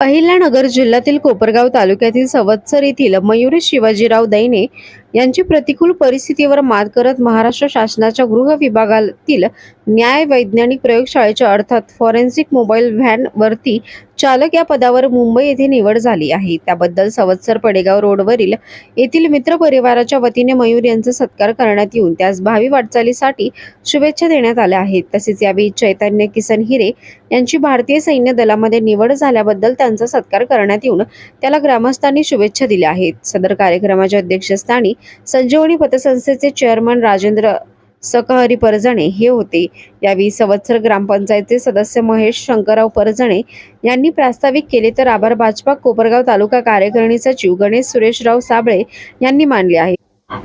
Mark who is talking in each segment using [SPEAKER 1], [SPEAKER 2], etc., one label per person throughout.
[SPEAKER 1] a Ahilyanagar जिल्ह्यातील कोपरगाव तालुक्यातील सवत्सर येथील मयुरी शिवाजीराव दैने यांची प्रतिकूल परिस्थितीवर मात करत महाराष्ट्र शासनाच्या गृह विभागातील न्याय वैज्ञानिक प्रयोगशाळेच्या अर्थात फॉरेन्सिक मोबाईल व्हॅन वरती चालक या पदावर मुंबई येथे निवड झाली आहे. त्याबद्दल सवत्सर पडेगाव रोडवरील येथील मित्र परिवाराच्या वतीने मयूर यांचा सत्कार करण्यात येऊन त्यास भावी वाटचालीसाठी शुभेच्छा देण्यात आल्या आहेत. तसेच यावेळी चैतन्य किसन हिरे यांची भारतीय सैन्य दलामध्ये निवड झाल्याबद्दल त्यांचा सत्कार करण्यात येऊन त्याला ग्रामस्थांनी शुभेच्छा दिल्या आहेत. सदर कार्यक्रमाच्या अध्यक्षस्थानी संजीवनी पतसंस्थेचे चेअरमन राजेंद्र सकहरी परजणे हे होते. यावेळी संवत्सर ग्रामपंचायतचे सदस्य महेश शंकरराव परजणे यांनी प्रास्ताविक केले तर आभार. भाजपा कोपरगाव तालुका कार्यकारिणी सचिव गणेश सुरेशराव साबळे यांनी मानले आहे.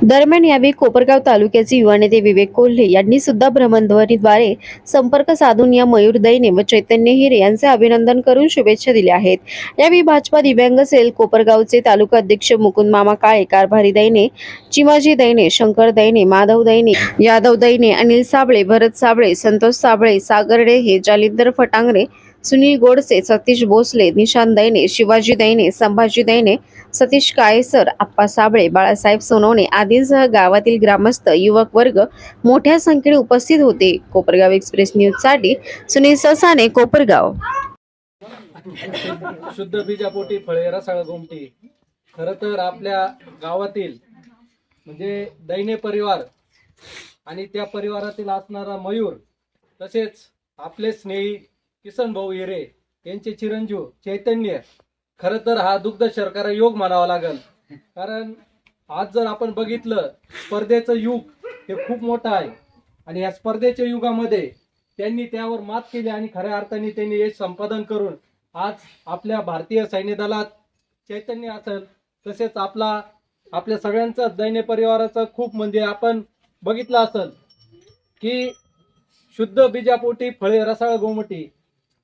[SPEAKER 1] दरम्यान यावेळी कोपरगाव तालुक्याचे युवा नेते विवेक कोल्हे यांनी सुद्धा भ्रमणध्वनीद्वारे संपर्क साधून या मयूर दैने व चैतन्य हिरे यांचे अभिनंदन करून शुभेच्छा दिल्या आहेत. यावेळी भाजपा दिव्यांग सेल कोपरगावचे तालुका अध्यक्ष मुकुंद मामा काळे कारभारी दैने चिमाजी दैने शंकर दैने माधव दैने यादव दैने अनिल साबळे भरत साबळे संतोष साबळे सागरडे हे जालिंदर फटांगरे सुनील गोडसे सतीश भोसले निशांत दैने शिवाजी दैने संभाजी दैने सतीश काळेसर आप्पा साबळे बाळासाहेब सोनवणे आदींसह गावातील ग्रामस्थ युवक वर्ग मोठ्या संख्येने उपस्थित होते. कोपरगाव एक्सप्रेस न्यूजसाठी सुनील ससाने कोपरगाव.
[SPEAKER 2] शुद्ध बीजापोटी फळे रसाळ गोमटी. खर तर आपल्या गावातील म्हणजे दैने परिवार आणि त्या परिवारातील असणारा मयूर तसेच आपले स्नेही किसन भाऊ हिरे यांचे चिरंजीव चैतन्य खर तर हा दुग्ध शर्करा योग म्हणावा लागल. कारण आज जर आपण बघितलं स्पर्धेचं युग हे खूप मोठं आहे. आणि या स्पर्धेच्या युगामध्ये त्यांनी त्यावर मात केली आणि खऱ्या अर्थाने त्यांनी यश संपादन करून आज आपल्या भारतीय सैन्य दलात चैतन्य असेल तसेच आपला आपल्या सगळ्यांचा दैन्य परिवाराचा खूप म्हणजे आपण बघितलं असेल की शुद्ध बीजापोटी फळे रसाळ गोमटी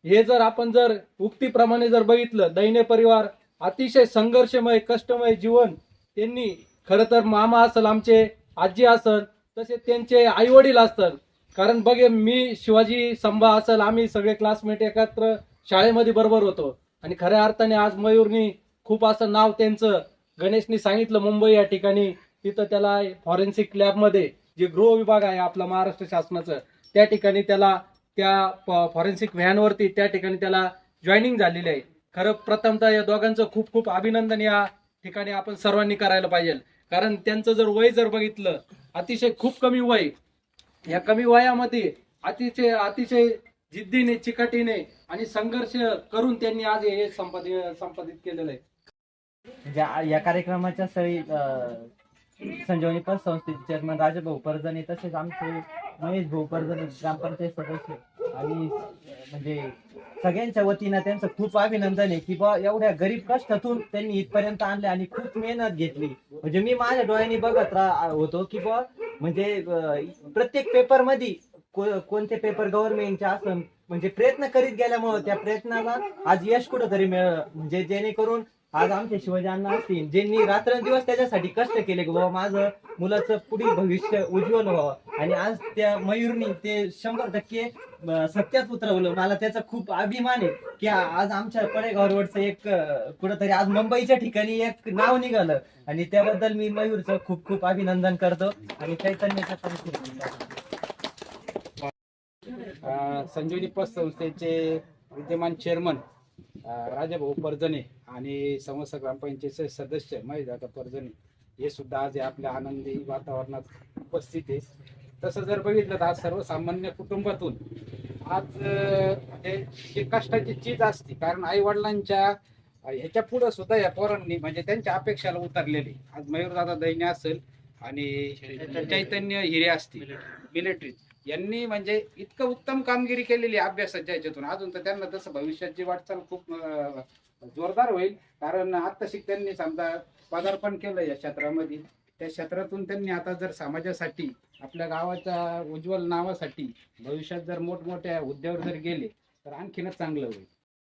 [SPEAKER 2] हे जर आपण जर उक्तीप्रमाणे जर बघितलं दैन्य परिवार अतिशय संघर्षमय कष्टमय जीवन त्यांनी खरं तर मामा असेल आमचे आजी असेल तसे त्यांचे आई वडील असतात. कारण बघे मी शिवाजी संभा असेल आम्ही सगळे क्लासमेट एकत्र शाळेमध्ये बरोबर होतो. आणि खऱ्या अर्थाने आज मयूरनी खूप असं नाव त्यांचं गणेशनी सांगितलं मुंबई या ठिकाणी. तिथं त्याला फॉरेन्सिक लॅबमध्ये जे गृह विभाग आहे आपला महाराष्ट्र शासनाचं त्या ठिकाणी त्याला त्या फॉरेन्सिक व्हॅनवरती त्या ठिकाणी त्याला जॉईनिंग झालेली आहे. खरं प्रथमतः या दोघांचं खूप खूप अभिनंदन या ठिकाणी आपण सर्वांनी करायला पाहिजे. कारण त्यांचं जर वय जर बघितलं अतिशय खूप कमी वय. या कमी वयामध्ये अतिशय अतिशय जिद्दीने चिकाटीने आणि संघर्ष करून त्यांनी आज हे संपादित संपादित केलेलं आहे.
[SPEAKER 3] म्हणजे या कार्यक्रमाच्या स्थळी अं, संजीवनी पत संस्थेचे चेअरमन राजभाऊ परजणी तसेच आमचे महेश भाऊ ग्रामपंचायत सदस्य. आणि म्हणजे सगळ्यांच्या वतीनं त्यांचं खूप अभिनंदन आहे की बा एवढ्या गरीब कष्टातून त्यांनी इथपर्यंत आणले आणि खूप मेहनत घेतली. म्हणजे मी माझ्या डोळ्यांनी बघत रा- होतो की बा म्हणजे प्रत्येक पेपरमध्ये कोणते पेपर गव्हर्नमेंटचे असं म्हणजे प्रयत्न करीत गेल्यामुळे त्या प्रयत्नाला आज यश कुठंतरी मिळ म्हणजे जेणेकरून आज आमच्या शिवाजी अण्णा असतील ज्यांनी रात्रंदिवस त्याच्यासाठी कष्ट केले की बाबा माझं मुलाचं पुढील भविष्य उज्ज्वल व्हावं. आणि आज त्या मयूरनी ते शंभर टक्के सत्यात उतरवलं. मला त्याचा खूप अभिमान आहे की आज आमच्या पडेगावरवडचं एक कुठंतरी आज मुंबईच्या ठिकाणी एक नाव निघालं. आणि त्याबद्दल मी मयूरचं खूप खूप अभिनंदन करतो. आणि चैतन्याचं पण
[SPEAKER 4] संजीवनी पत संस्थेचे विद्यमान चेअरमन राजाभाऊ परजणे आणि समस्त ग्रामपंचायतचे सदस्य महेशदादा परजणे हे सुद्धा आज आपल्या आनंदी वातावरणात उपस्थित आहे तसं जर बघितलं तर आज सर्वसामान्य कुटुंबातून आज अ, म्हणजे कष्टाची चीज असते. कारण आई वडिलांच्या ह्याच्या पुढं सुद्धा या पोरांनी म्हणजे त्यांच्या अपेक्षाला उतरलेली. आज मयूरदादा दैन्य असेल आणि चैतन्य हिरे असतील. मिलिटरी यांनी म्हणजे इतकं उत्तम कामगिरी केलेली आहे अभ्यासाच्या याच्यातून अजून तर त्यांना तसं भविष्याची वाटचाल खूप जोरदार होईल. कारण आता शिक त्यांनी समजा पदार्पण केलं या क्षेत्रामध्ये. त्या क्षेत्रातून त्यांनी आता जर समाजासाठी आपल्या गावाच्या उज्ज्वल नावासाठी भविष्यात जर मोठमोठ्या हुद्द्यावर जर गेले तर आणखीनच चांगलं होईल.